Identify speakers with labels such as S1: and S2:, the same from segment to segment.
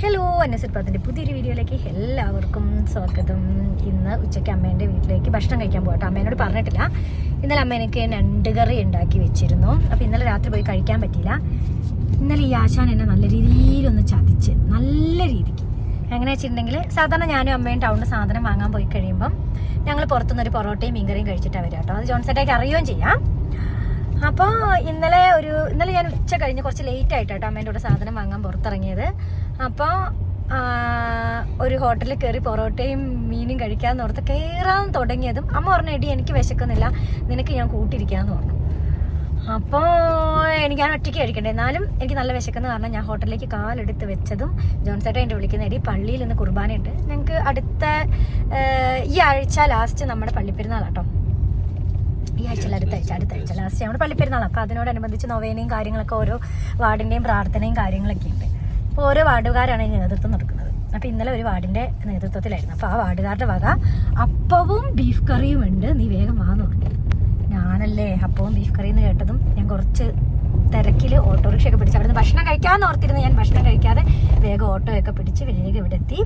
S1: hello അന്നസിപ്പാത്തിൻ്റെ പുതിയൊരു വീഡിയോയിലേക്ക് എല്ലാവർക്കും സ്വാഗതം ഇന്ന് ഉച്ചയ്ക്ക് അമ്മേൻ്റെ വീട്ടിലേക്ക് ഭക്ഷണം കഴിക്കാൻ പോകട്ടെ അമ്മേനോട് പറഞ്ഞിട്ടില്ല ഇന്നലെ അമ്മേനക്ക് രണ്ട് കറി ഉണ്ടാക്കി വെച്ചിരുന്നു അപ്പോൾ ഇന്നലെ രാത്രി പോയി കഴിക്കാൻ പറ്റിയില്ല ഇന്നലെ ഈ ആശാൻ എന്നെ നല്ല രീതിയിലൊന്ന് ചതിച്ച് നല്ല രീതിക്ക് എങ്ങനെ വെച്ചിട്ടുണ്ടെങ്കിൽ സാധാരണ ഞാനും അമ്മയും ടൗണിൽ സാധനം വാങ്ങാൻ പോയി കഴിയുമ്പം ഞങ്ങൾ പുറത്തുനിന്നൊരു പൊറോട്ടയും മീൻകറിയും കഴിച്ചിട്ടാണ് വരിക കേട്ടോ അത് ജോൺസേട്ടേക്ക് അറിയുകയും ചെയ്യാം അപ്പോൾ ഇന്നലെ ഒരു ഇന്നലെ ഞാൻ ഉച്ച കഴിഞ്ഞ് കുറച്ച് ലേറ്റ് ആയിട്ടാട്ടോ അമ്മേൻ്റെ കൂടെ സാധനം വാങ്ങാൻ പുറത്തിറങ്ങിയത് അപ്പോൾ ഒരു ഹോട്ടലിൽ കയറി പൊറോട്ടയും മീനും കഴിക്കാമെന്ന് ഓർത്ത് കയറാൻ തുടങ്ങിയതും അമ്മ പറഞ്ഞു എടി എനിക്ക് വിശക്കുന്നില്ല നിനക്ക് ഞാൻ കൂട്ടിരിക്കാമെന്ന് പറഞ്ഞു അപ്പോൾ എനിക്ക് ഞാൻ ഒറ്റയ്ക്ക് കഴിക്കണ്ടേ എന്നാലും എനിക്ക് നല്ല വിശക്കുന്ന കാരണം ഞാൻ ഹോട്ടലിലേക്ക് കാലെടുത്ത് വെച്ചതും ജോൺസേട്ടൻ എൻ്റെ വിളിക്കുന്ന എടി പള്ളിയിൽ നിന്ന് കുർബാനയുണ്ട് ഞങ്ങൾക്ക് അടുത്ത ഈ ആഴ്ച ലാസ്റ്റ് നമ്മുടെ പള്ളിപ്പെരുന്നാളാട്ടോ ഈ ആഴ്ചയിൽ അടുത്ത ആഴ്ച അടുത്ത ആഴ്ച ലാസ്റ്റ് നമ്മുടെ പള്ളിപ്പെരുന്നാൾ അപ്പോൾ അതിനോടനുബന്ധിച്ച് നൊവേനയും കാര്യങ്ങളൊക്കെ ഓരോ വാർഡിൻ്റെയും പ്രാർത്ഥനയും കാര്യങ്ങളൊക്കെ ഉണ്ട് അപ്പോൾ ഓരോ വാർഡുകാരാണ് ഈ നേതൃത്വം നടക്കുന്നത് അപ്പോൾ ഇന്നലെ ഒരു വാർഡിൻ്റെ നേതൃത്വത്തിലായിരുന്നു അപ്പോൾ ആ വാർഡുകാരുടെ വക അപ്പവും ബീഫ് കറിയും ഉണ്ട് നീ വേഗം വാങ്ങുന്നു ഞാനല്ലേ അപ്പവും ബീഫ് കറിയെന്ന് കേട്ടതും ഞാൻ കുറച്ച് തിരക്കിൽ ഓട്ടോറിക്ഷയൊക്കെ പിടിച്ച് അവിടെ നിന്ന് ഭക്ഷണം കഴിക്കാമെന്ന് ഓർത്തിരുന്നു ഞാൻ ഭക്ഷണം കഴിക്കാതെ വേഗം ഓട്ടോയൊക്കെ പിടിച്ച് വേഗം ഇവിടെ എത്തി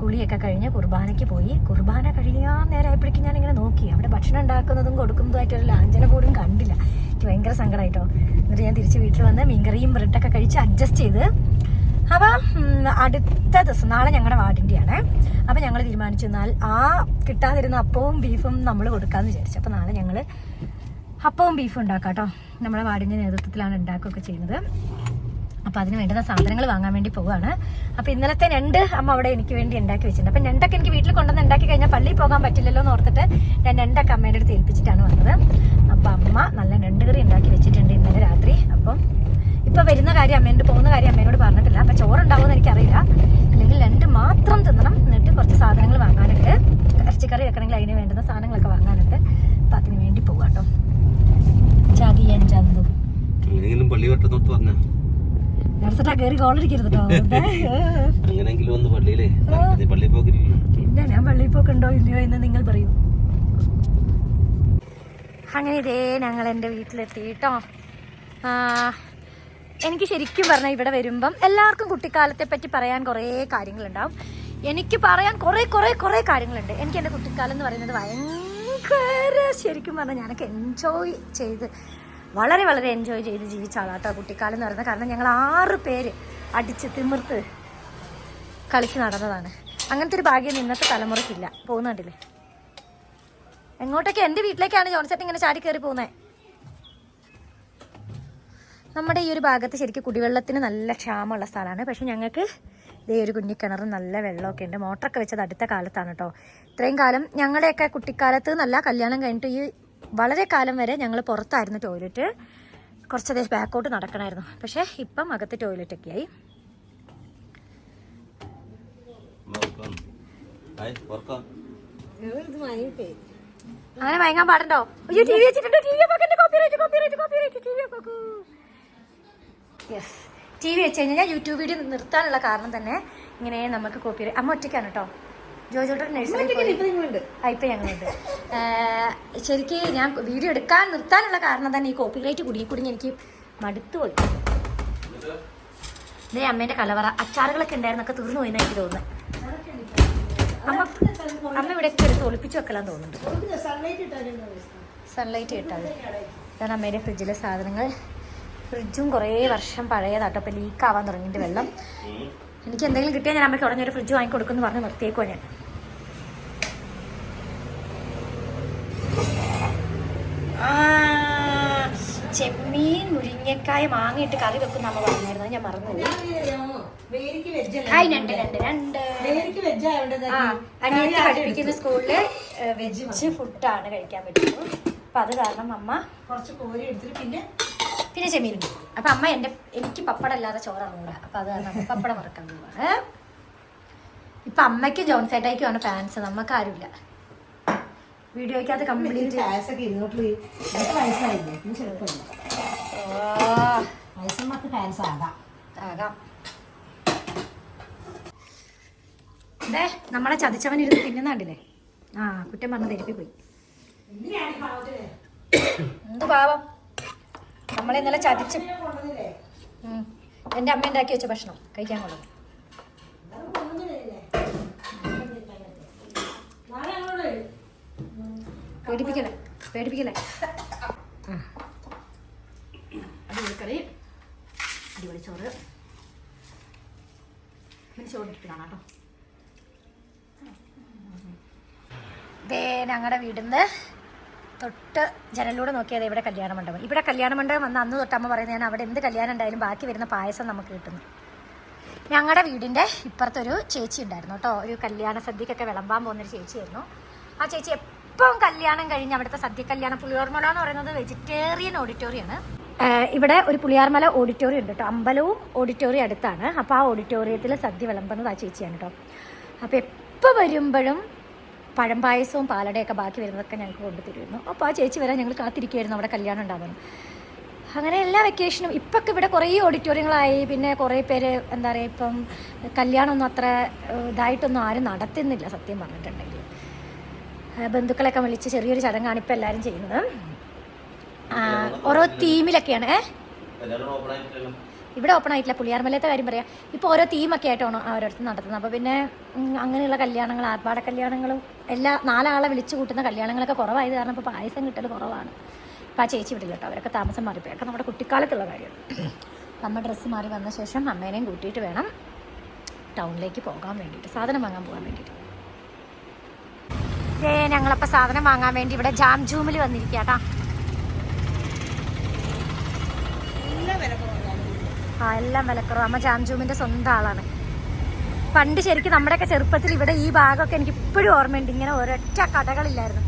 S1: കുളിയൊക്കെ കഴിഞ്ഞ് കുർബാനയ്ക്ക് പോയി കുർബാന കഴിയാൻ നേരമായപ്പോഴേക്കും ഇങ്ങനെ നോക്കി അവിടെ ഭക്ഷണം ഉണ്ടാക്കുന്നതും കൊടുക്കുന്നതുമായിട്ടൊരു ലാഞ്ചന പോലും കണ്ടില്ല എനിക്ക് ഭയങ്കര സങ്കടമായിട്ടോ എന്നിട്ട് ഞാൻ തിരിച്ച് വീട്ടിൽ വന്ന് മീൻകറിയും ബ്രെഡൊക്കെ കഴിച്ച് അഡ്ജസ്റ്റ് ചെയ്ത് അപ്പം അടുത്ത ദിവസം നാളെ ഞങ്ങളുടെ വാർഡിൻ്റെയാണ് അപ്പം ഞങ്ങൾ തീരുമാനിച്ചു എന്നാൽ ആ കിട്ടാതിരുന്ന അപ്പവും ബീഫും നമ്മൾ കൊടുക്കാമെന്ന് വിചാരിച്ചു അപ്പം നാളെ ഞങ്ങൾ അപ്പവും ബീഫും ഉണ്ടാക്കാം കേട്ടോ നമ്മുടെ വാടിൻ്റെ നേതൃത്വത്തിലാണ് ഉണ്ടാക്കുകയൊക്കെ ചെയ്യുന്നത് അപ്പോൾ അതിന് വേണ്ടുന്ന സാധനങ്ങൾ വാങ്ങാൻ വേണ്ടി പോവുകയാണ് അപ്പോൾ ഇന്നലത്തെ രണ്ട് അമ്മ അവിടെ എനിക്ക് വേണ്ടി ഉണ്ടാക്കി വെച്ചിട്ടുണ്ട് അപ്പം രണ്ടൊക്കെ എനിക്ക് വീട്ടിൽ കൊണ്ടുവന്ന് ഉണ്ടാക്കി കഴിഞ്ഞാൽ പള്ളിയിൽ പോകാൻ പറ്റില്ലല്ലോ എന്ന് ഓർത്തിട്ട് ഞാൻ രണ്ടൊക്കെ അമ്മയുടെ അടുത്ത് ഏൽപ്പിച്ചിട്ടാണ് വന്നത് അപ്പോൾ അമ്മ നല്ല രണ്ട് കറി ഉണ്ടാക്കി വെച്ചിട്ടുണ്ട് ഇന്നലെ രാത്രി അപ്പം ഇപ്പം വരുന്ന കാര്യം അമ്മേൻ്റെ പോകുന്ന കാര്യം അമ്മേനോട് പറഞ്ഞിട്ടില്ല അപ്പം ചോറുണ്ടാവുമെന്ന് എനിക്കറിയില്ല അല്ലെങ്കിൽ രണ്ട് മാത്രം തിന്നണം എന്നിട്ട് കുറച്ച് സാധനങ്ങൾ വാങ്ങാനുണ്ട് ഇറച്ചിക്കറി വെക്കണമെങ്കിൽ അതിന് വേണ്ടുന്ന സാധനങ്ങളൊക്കെ വാങ്ങാനുണ്ട് പള്ളി
S2: വെട്ടുന്നോട്ട് വന്ന ഞാൻ പള്ളിയിൽ
S1: നിങ്ങൾ അങ്ങനെ ഇതേ ഞങ്ങൾ എന്റെ വീട്ടിലെത്തി കേട്ടോ എനിക്ക് ശരിക്കും പറഞ്ഞ ഇവിടെ വരുമ്പം എല്ലാവർക്കും കുട്ടിക്കാലത്തെ പറ്റി പറയാൻ കുറേ കാര്യങ്ങളുണ്ടാവും എനിക്ക് പറയാൻ കുറേ കുറേ കുറേ കാര്യങ്ങളുണ്ട് എനിക്ക് എന്റെ കുട്ടിക്കാലം എന്ന് പറയുന്നത് ഭയങ്കര ശരിക്കും പറഞ്ഞാൽ ഞാനൊക്കെ എൻജോയ് ചെയ്ത് വളരെ വളരെ എൻജോയ് ചെയ്ത് ജീവിച്ച ആളാട്ടോ കുട്ടിക്കാലം എന്ന് പറയുന്നത് കാരണം ഞങ്ങൾ ആറ് പേര് അടിച്ച് തിമിർത്ത് കളിച്ച് നടന്നതാണ് അങ്ങനത്തെ ഒരു ഭാഗ്യം ഇന്നത്തെ തലമുറയ്ക്കില്ല പോകുന്നുണ്ടല്ലേ എങ്ങോട്ടൊക്കെ എൻ്റെ വീട്ടിലേക്കാണ് ജോൺസെറ്റ് ഇങ്ങനെ ചാടി കയറി പോകുന്നത് നമ്മുടെ ഈ ഒരു ഭാഗത്ത് ശരിക്കും കുടിവെള്ളത്തിന് നല്ല ക്ഷാമമുള്ള സ്ഥലമാണ് പക്ഷെ ഞങ്ങൾക്ക് ഇതേ ഒരു കുഞ്ഞിക്കിണർ നല്ല വെള്ളമൊക്കെ ഉണ്ട് മോട്ടറൊക്കെ വെച്ചത് അടുത്ത കാലത്താണ് കേട്ടോ ഇത്രയും കാലം ഞങ്ങളുടെയൊക്കെ കുട്ടിക്കാലത്ത് നല്ല കല്യാണം കഴിഞ്ഞിട്ട് ഈ വളരെ കാലം വരെ ഞങ്ങൾ പുറത്തായിരുന്നു ടോയ്ലറ്റ് കുറച്ച് അതേ ബാക്കോട്ട് നടക്കണമായിരുന്നു പക്ഷേ ഇപ്പം അകത്ത് ടോയ്ലറ്റൊക്കെ ആയി അങ്ങനെ മയങ്ങാൻ പാടുണ്ടോ അയ്യോ ടി വി വെച്ചിട്ടുണ്ടോ ടി വി വെച്ച് കഴിഞ്ഞാൽ യൂട്യൂബ് വീഡിയോ നിർത്താനുള്ള കാരണം തന്നെ ഇങ്ങനെ നമുക്ക് കോപ്പി അമ്മ ഒറ്റയ്ക്കാണ് കേട്ടോ ശരിക്ക് ഞാൻ വീഡിയോ എടുക്കാൻ നിർത്താനുള്ള കാരണം തന്നെ ഈ കോപ്പിറൈറ്റ് കുടുങ്ങി കുടുങ്ങി എനിക്ക് മടുത്തുപോയി ഇതേ അമ്മേന്റെ കലവറ അച്ചാറുകളൊക്കെ ഉണ്ടായിരുന്നൊക്കെ തീർന്നു പോയി എനിക്ക് തോന്നുന്നത് അമ്മ അമ്മ എടുത്ത് ഒളിപ്പിച്ചു വെക്കലാൻ തോന്നുന്നുണ്ട് സൺലൈറ്റ് കിട്ടാതെ ഇതാണ് അമ്മേന്റെ ഫ്രിഡ്ജിലെ സാധനങ്ങൾ ഫ്രിഡ്ജും കുറേ വർഷം പഴയതാട്ടോ ലീക്ക് ലീക്കാവാൻ തുടങ്ങിയിട്ട് വെള്ളം എനിക്ക് എന്തെങ്കിലും കിട്ടിയാൽ ഞാൻ അമ്മയ്ക്ക് ഉടനെ ഒരു ഫ്രിഡ്ജ് വാങ്ങിക്കൊടുക്കുമെന്ന് പറഞ്ഞ് നിർത്തിയേക്കുവാ ഞാൻ ചെമ്മീൻ മുരിങ്ങക്കായ മാങ്ങയിട്ട് കറി വെക്കുന്ന അമ്മ പറഞ്ഞായിരുന്നു ഞാൻ മറന്നു പഠിപ്പിക്കുന്ന സ്കൂളില് വെജ് ഫുഡാണ് കഴിക്കാൻ പറ്റുള്ളൂ അപ്പൊ അത് കാരണം അമ്മ കുറച്ച് കോരി എടുത്തിട്ട് പിന്നെ പിന്നെ ചെമ്മീൻ അപ്പൊ അമ്മ എന്റെ എനിക്ക് പപ്പടമല്ലാതെ ചോറാണ് കൂടെ അപ്പൊ അത് കാരണം പപ്പടം മറക്കാൻ പോവാണ് ഇപ്പൊ അമ്മയ്ക്ക് വേണം ഫാൻസ് നമുക്ക് ആരുമില്ല വീഡിയോയ്ക്കകത്ത് കംപ്ലീറ്റ് ഫാൻസ് നമ്മളെ ചതിച്ചവൻ ഇരുന്ന് തിന്നുന്നുണ്ടില്ലേ ആ കുറ്റം പറഞ്ഞ് പോയി എന്ത് പാവം നമ്മൾ ഇന്നലെ ചതിച്ചു എൻ്റെ അമ്മ ഉണ്ടാക്കി വെച്ച ഭക്ഷണം കഴിക്കാൻ കൊള്ളു പേടിപ്പിക്കലേ പേടിപ്പിക്കലേ അടിപൊളിക്കറി അടിപൊളി ചോറ് പിന്നെ ചോറിട്ടിട്ട് കാണാം കേട്ടോ ദേ ഞങ്ങളുടെ വീടിന്ന് തൊട്ട് ജനലിലൂടെ നോക്കിയത് ഇവിടെ കല്യാണ മണ്ഡപം ഇവിടെ കല്യാണ മണ്ഡപം വന്ന അന്ന് തൊട്ട് അമ്മ പറയുന്നതാണ് അവിടെ എന്ത് കല്യാണം ഉണ്ടായാലും ബാക്കി വരുന്ന പായസം നമുക്ക് കിട്ടുന്നു ഞങ്ങളുടെ വീടിൻ്റെ ഇപ്പുറത്തൊരു ചേച്ചി ഉണ്ടായിരുന്നു കേട്ടോ ഒരു കല്യാണ സദ്യക്കൊക്കെ വിളമ്പാൻ പോകുന്നൊരു ചേച്ചിയായിരുന്നു ആ ചേച്ചി എപ്പം കല്യാണം കഴിഞ്ഞ് അവിടുത്തെ സദ്യ കല്യാണം പുളിയോർമല എന്ന് പറയുന്നത് വെജിറ്റേറിയൻ ഓഡിറ്റോറിയാണ് ഇവിടെ ഒരു പുളിയാർമല ഓഡിറ്റോറിയം ഉണ്ട് കേട്ടോ അമ്പലവും ഓഡിറ്റോറിയം അടുത്താണ് അപ്പോൾ ആ ഓഡിറ്റോറിയത്തിൽ സദ്യ വിളമ്പുന്നത് ആ ചേച്ചിയാണ് കേട്ടോ അപ്പോൾ എപ്പോൾ വരുമ്പോഴും പഴം പായസവും പാലടയൊക്കെ ബാക്കി വരുന്നതൊക്കെ ഞങ്ങൾക്ക് തരുമായിരുന്നു അപ്പോൾ ആ ചേച്ചി വരാൻ ഞങ്ങൾ കാത്തിരിക്കുകയായിരുന്നു അവിടെ കല്യാണം ഉണ്ടാകുന്നു അങ്ങനെ എല്ലാ വെക്കേഷനും ഇപ്പം ഇവിടെ കുറേ ഓഡിറ്റോറിയങ്ങളായി പിന്നെ കുറേ പേര് എന്താ പറയുക ഇപ്പം കല്യാണമൊന്നും അത്ര ഇതായിട്ടൊന്നും ആരും നടത്തുന്നില്ല സത്യം പറഞ്ഞിട്ടുണ്ടെങ്കിൽ ബന്ധുക്കളെയൊക്കെ വിളിച്ച് ചെറിയൊരു ചടങ്ങാണ് ഇപ്പം എല്ലാവരും ചെയ്യുന്നത് ഓരോ തീമിലൊക്കെയാണ് ഏഹ് ഇവിടെ ഓപ്പൺ ആയിട്ടില്ല പുളിയാർമലത്തെ കാര്യം പറയാം ഇപ്പോൾ ഓരോ തീമൊക്കെ ആയിട്ടാണ് അവരടുത്ത് നടത്തുന്നത് അപ്പോൾ പിന്നെ അങ്ങനെയുള്ള കല്യാണങ്ങൾ ആർഭാട കല്യാണങ്ങളും എല്ലാ നാലാളെ വിളിച്ചു കൂട്ടുന്ന കല്യാണങ്ങളൊക്കെ കുറവായത് കാരണം ഇപ്പോൾ പായസം കിട്ടൽ കുറവാണ് അപ്പോൾ ആ ചേച്ചി വിടില്ല കേട്ടോ അവരൊക്കെ താമസം മാറി അതൊക്കെ നമ്മുടെ കുട്ടിക്കാലത്തുള്ള കാര്യമാണ് അമ്മ ഡ്രസ്സ് മാറി വന്ന ശേഷം അമ്മേനെയും കൂട്ടിയിട്ട് വേണം ടൗണിലേക്ക് പോകാൻ വേണ്ടിയിട്ട് സാധനം വാങ്ങാൻ പോകാൻ വേണ്ടിയിട്ട് ഞങ്ങളപ്പോൾ സാധനം വാങ്ങാൻ വേണ്ടി ഇവിടെ ജാംജൂമിൽ വന്നിരിക്കുക കേട്ടോ ആ എല്ലാം വിലക്കുറവ് അമ്മ ജാംജൂമിൻ്റെ സ്വന്തം ആളാണ് പണ്ട് ശരിക്കും നമ്മുടെയൊക്കെ ചെറുപ്പത്തിൽ ഇവിടെ ഈ ഭാഗമൊക്കെ എനിക്ക് ഇപ്പോഴും ഓർമ്മയുണ്ട് ഇങ്ങനെ ഒരൊറ്റ കടകളില്ലായിരുന്നു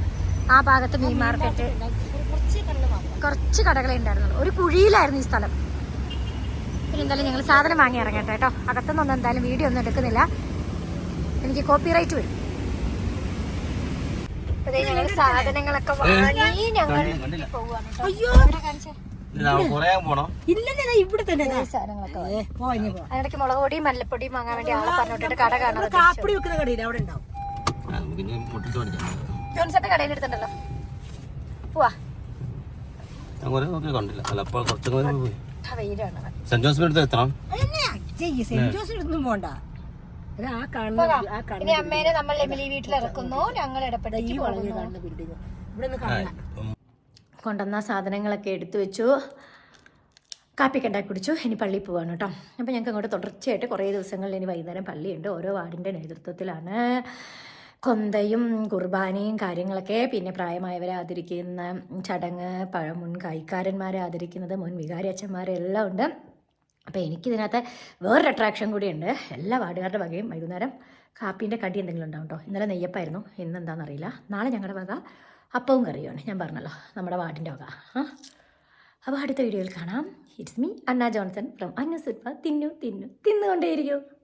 S1: ആ ഭാഗത്ത് മീൻ മാർക്കറ്റ് കുറച്ച് കടകളെ ഉണ്ടായിരുന്നുള്ളൂ ഒരു കുഴിയിലായിരുന്നു ഈ സ്ഥലം പിന്നെ എന്തായാലും ഞങ്ങൾ സാധനം വാങ്ങി ഇറങ്ങട്ടെ കേട്ടോ അകത്തുനിന്നൊന്നും എന്തായാലും വീഡിയോ ഒന്നും എടുക്കുന്നില്ല എനിക്ക് കോപ്പി റൈറ്റ് വരും ഞങ്ങൾ സാധനങ്ങളൊക്കെ വാങ്ങി ഞങ്ങൾ പോവാണ് കേട്ടോ
S2: ഇല്ലെന്നാ ഇവിടെ
S1: തന്നെ അതിനിടയ്ക്ക് മുളക് പൊടി മല്ലപ്പൊടി വാങ്ങാൻ വേണ്ടി ആളെ പറഞ്ഞോട്ടിട്ട് കട കാണാൻ കാപ്പിടി വെക്കുന്ന കടയിൽ അവിടെ ഉണ്ടാവും
S2: ജോൺസന്റെ കടയിൽ എടുത്തിട്ടുണ്ടല്ലോ കണ്ടില്ല ചിലപ്പോൾ
S1: ഞങ്ങൾ ഇടപെട്ട കൊണ്ടുവന്ന സാധനങ്ങളൊക്കെ എടുത്തു വെച്ചു കാപ്പി ഉണ്ടാക്കി കുടിച്ചു ഇനി പള്ളിയിൽ പോവാണ് കേട്ടോ അപ്പോൾ ഞങ്ങൾക്ക് അങ്ങോട്ട് തുടർച്ചയായിട്ട് കുറേ ദിവസങ്ങളിൽ ഇനി വൈകുന്നേരം പള്ളിയുണ്ട് ഓരോ വാർഡിൻ്റെ നേതൃത്വത്തിലാണ് കൊന്തയും കുർബാനയും കാര്യങ്ങളൊക്കെ പിന്നെ പ്രായമായവരെ ആദരിക്കുന്ന ചടങ്ങ് മുൻ കൈക്കാരന്മാരെ ആദരിക്കുന്നത് മുൻ വികാരി അച്ഛന്മാരെല്ലാം ഉണ്ട് അപ്പോൾ എനിക്കിതിനകത്ത് വേറൊരു അട്രാക്ഷൻ കൂടിയുണ്ട് എല്ലാ വാർഡുകാരുടെ വകയും വൈകുന്നേരം കാപ്പീൻ്റെ കടി എന്തെങ്കിലും ഉണ്ടാവും കേട്ടോ ഇന്നലെ നെയ്യപ്പായിരുന്നു ഇന്ന് എന്താണെന്നറിയില്ല നാളെ ഞങ്ങളുടെ വക അപ്പവും കറിയുമാണ് ഞാൻ പറഞ്ഞല്ലോ നമ്മുടെ വാട്ടിൻ്റെ വക ആ അപ്പോൾ അടുത്ത വീഡിയോയിൽ കാണാം it's me Anna Johnson from Anna സുൽഫ തിന്നു തിന്നു തിന്നുകൊണ്ടേയിരിക്കും